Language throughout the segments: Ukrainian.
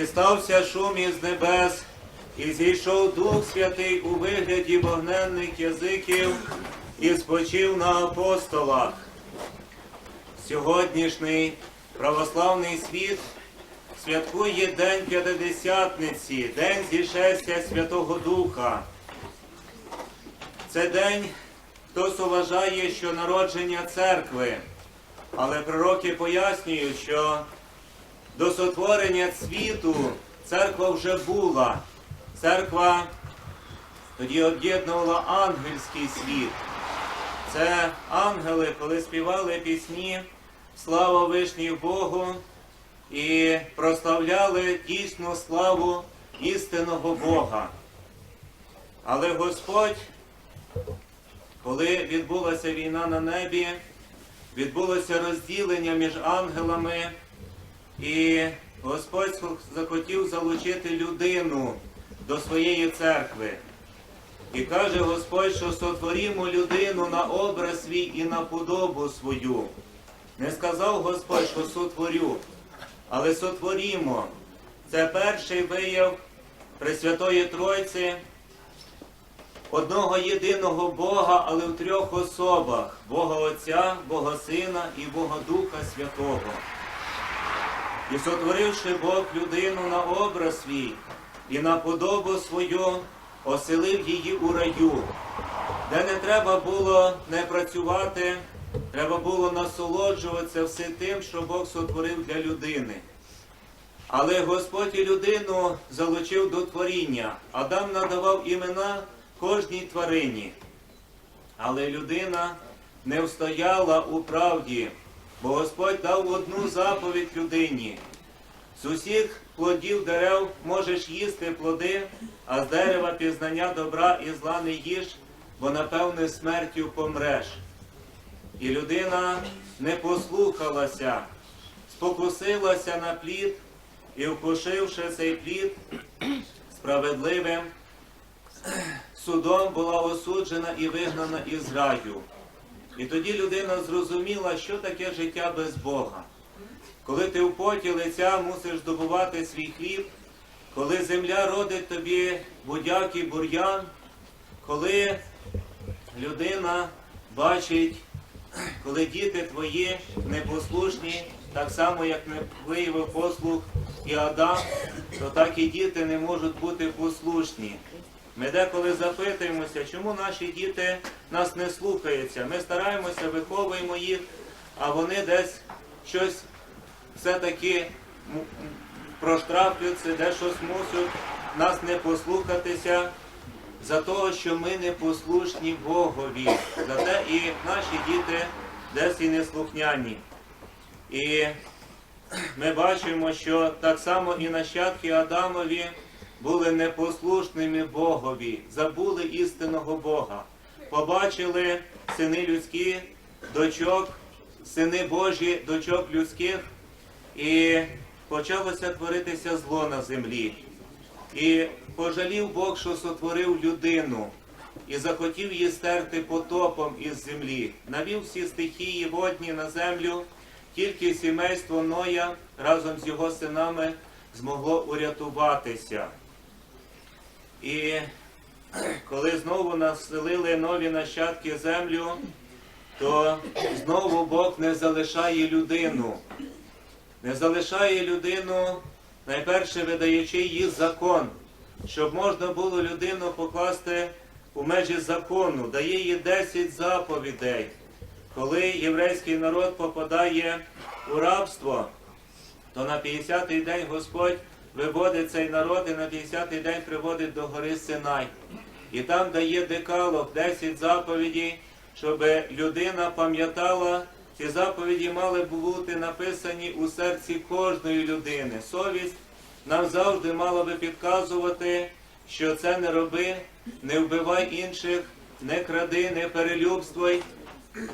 І стався шум із небес, і зійшов Дух Святий у вигляді вогненних язиків, і спочив на апостолах. Сьогоднішній православний світ святкує День П'ятидесятниці, День зішестя Святого Духа. Це день, хтось вважає, що народження церкви, але пророки пояснюють, що до сотворення світу церква вже була. Церква тоді об'єднувала ангельський світ. Це ангели, коли співали пісні Слава Вишній Богу і прославляли дійсну славу істинного Бога. Але Господь, коли відбулася війна на небі, відбулося розділення між ангелами, і Господь захотів залучити людину до своєї церкви. І каже Господь, що сотворімо людину на образ свій і на подобу свою. Не сказав Господь, що сотворю, але сотворімо. Це перший вияв Пресвятої Тройці, одного єдиного Бога, але в трьох особах Бога Отця, Бога Сина і Бога Духа Святого. І сотворивши Бог людину на образ свій і на подобу свою, оселив її у раю, де не треба було не працювати, треба було насолоджуватися все тим, що Бог сотворив для людини. Але Господь і людину залучив до творіння. Адам надавав імена кожній тварині. Але людина не встояла у правді, бо Господь дав одну заповідь людині. З усіх плодів дерев можеш їсти плоди, а з дерева пізнання добра і зла не їж, бо напевне смертю помреш. І людина не послухалася, спокусилася на плід і, вкушивши цей плід, справедливим судом була осуджена і вигнана із раю. І тоді людина зрозуміла, що таке життя без Бога. Коли ти в поті лиця мусиш добувати свій хліб, коли земля родить тобі будяк бур'ян, коли людина бачить, коли діти твої непослушні, так само, як не виявив послух і Адам, то так і діти не можуть бути послушні. Ми деколи запитуємося, чому наші діти нас не слухаються. Ми стараємося, виховуємо їх, а вони десь щось все-таки проштрафлюються, де щось мусять нас не послухатися за того, що ми не послушні Богові. Зате і наші діти десь і неслухняні. І ми бачимо, що так само і нащадки Адамові були непослушними Богові, забули істинного Бога. Побачили сини людські, дочок, сини Божі, дочок людських, і почалося творитися зло на землі. І пожалів Бог, що сотворив людину, і захотів її стерти потопом із землі. Навів всі стихії водні на землю, тільки сімейство Ноя разом з його синами змогло урятуватися. І коли знову населили нові нащадки землю, то знову Бог не залишає людину. Не залишає людину, найперше видаючи їй закон, щоб можна було людину покласти у межі закону, дає їй 10 заповідей. Коли єврейський народ попадає у рабство, то на 50-й день Господь виводить цей народ і на 50-й день приводить до гори Синай. І там дає декалог, 10 заповідей, щоб людина пам'ятала, ці заповіді мали бути написані у серці кожної людини. Совість нам завжди мала би підказувати, що це не роби, не вбивай інших, не кради, не перелюбствуй,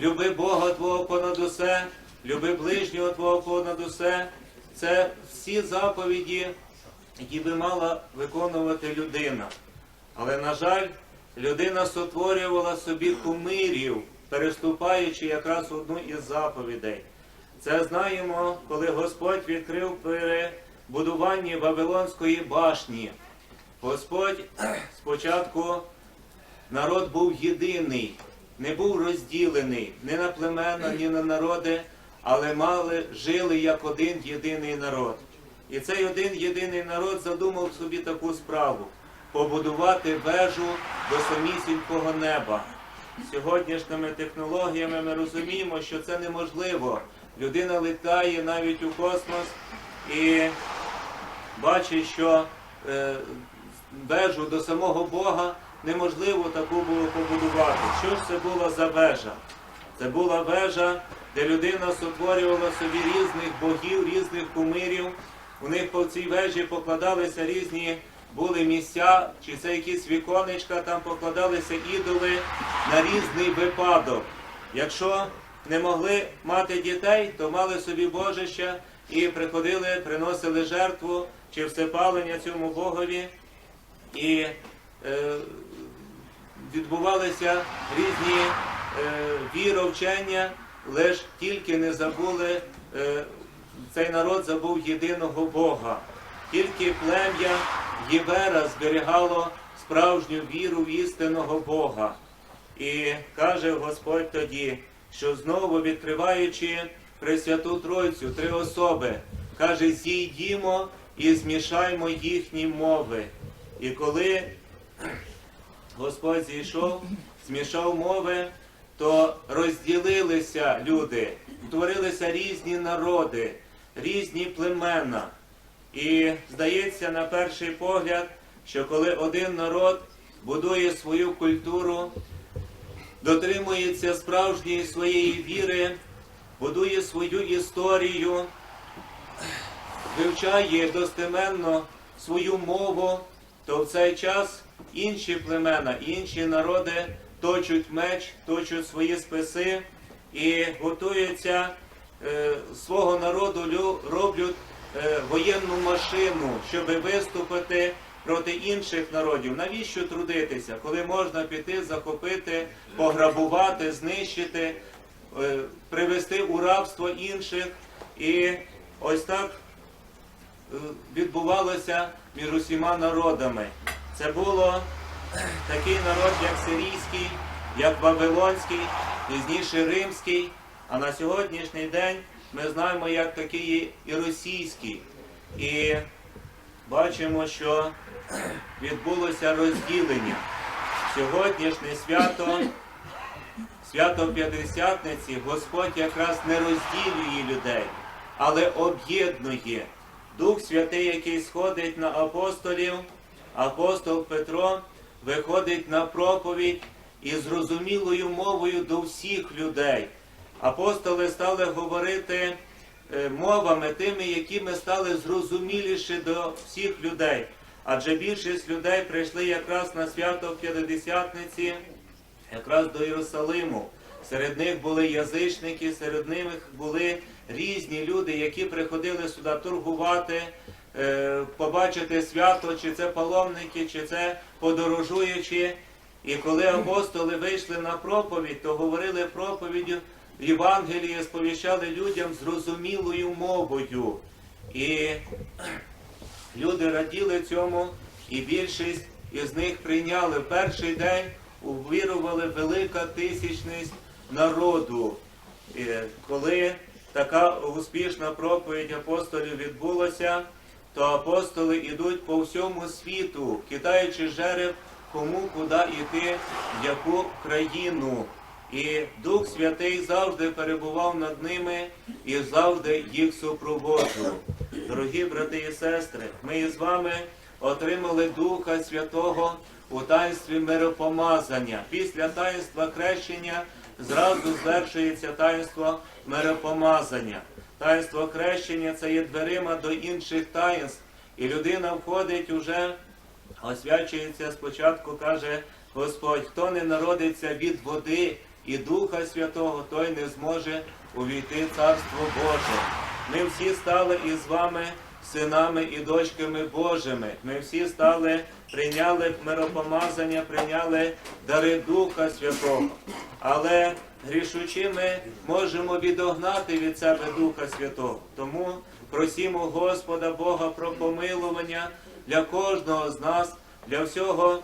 люби Бога Твого понад усе, люби ближнього Твого понад усе. Це всі заповіді, які би мала виконувати людина. Але, на жаль, людина сотворювала собі кумирів, переступаючи якраз одну із заповідей. Це знаємо, коли Господь відкрив перед будуванні Вавилонської башні Господь спочатку народ був єдиний, не був розділений ні на племена, ні на народи, але мали, жили як один єдиний народ. І цей один єдиний народ задумав собі таку справу побудувати вежу до самісінького неба. Сьогоднішніми технологіями ми розуміємо, що це неможливо. Людина літає навіть у космос і бачить, що е, вежу до самого Бога неможливо таку було побудувати. Що ж це була за вежа? Це була вежа, де людина сотворювала собі різних богів, різних кумирів. У них по цій вежі покладалися різні були місця, чи це якісь віконечка, там покладалися ідоли на різний випадок. Якщо не могли мати дітей, то мали собі божища і приходили, приносили жертву чи всепалення цьому Богові. І е, відбувалися різні е, віровчення, лиш тільки не забули, е, цей народ забув єдиного Бога. Тільки плем'я Євера зберігало справжню віру в істинного Бога. І каже Господь тоді, що знову відкриваючи Пресвяту Тройцю, три особи, каже, зійдімо і змішаймо їхні мови. І коли Господь зійшов, змішав мови, то розділилися люди, утворилися різні народи, різні племена. І здається на перший погляд, що коли один народ будує свою культуру, дотримується справжньої своєї віри, будує свою історію, вивчає достеменно свою мову, то в цей час інші племена, інші народи точуть меч, точуть свої списи і готуються свого народу роблять е, воєнну машину, щоб виступити проти інших народів. Навіщо трудитися, коли можна піти, захопити, пограбувати, знищити, е, привести у рабство інших? І ось так е, відбувалося між усіма народами. Це було такий народ, як сирійський, як Вавилонський, пізніше римський, а на сьогоднішній день ми знаємо, як такий є і російський. І бачимо, що відбулося розділення. Сьогоднішнє свято, свято П'ятдесятниці, Господь якраз не розділює людей, але об'єднує. Дух Святий, який сходить на апостолів, апостол Петро виходить на проповідь і зрозумілою мовою до всіх людей. Апостоли стали говорити е, мовами тими, якими стали зрозуміліші до всіх людей. Адже більшість людей прийшли якраз на свято П'ятидесятниці, якраз до Єрусалиму. Серед них були язичники, серед них були різні люди, які приходили сюди торгувати, е, побачити свято, чи це паломники, чи це подорожуючі. І коли апостоли вийшли на проповідь, то говорили проповіддю Євангелії, сповіщали людям зрозумілою мовою. І люди раділи цьому, і більшість із них прийняли в перший день, увірували велика тисячність народу. І коли така успішна проповідь апостолів відбулася, то апостоли йдуть по всьому світу, кидаючи жереб, кому куди йти, в яку країну. І Дух Святий завжди перебував над ними і завжди їх супроводжував. Дорогі брати і сестри, ми із вами отримали Духа Святого у таїнстві миропомазання. Після таїнства хрещення зразу звершується таїнство миропомазання. Таїнство хрещення це є дверима до інших таїнств. І людина входить уже, освячується спочатку, каже Господь, хто не народиться від води і Духа Святого, той не зможе увійти в Царство Боже. Ми всі стали із вами синами і дочками Божими. Ми всі стали, прийняли миропомазання, прийняли дари Духа Святого. але грішучи ми можемо відогнати від себе Духа Святого. Тому просімо Господа Бога про помилування для кожного з нас, для всього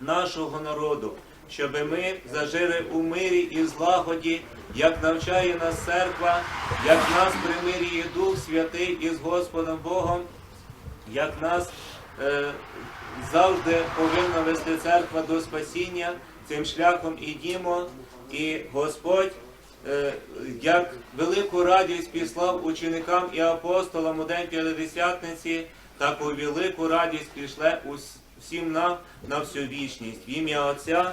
нашого народу, щоб ми зажили у мирі і злагоді, як навчає нас церква, як нас примирює Дух Святий із Господом Богом, як нас е, завжди повинна вести церква до спасіння, цим шляхом ідімо, і Господь. е, Як велику радість післав ученикам і апостолам у день П'ятидесятниці, таку велику радість пішле ус- всім нам на всю вічність. В ім'я Отця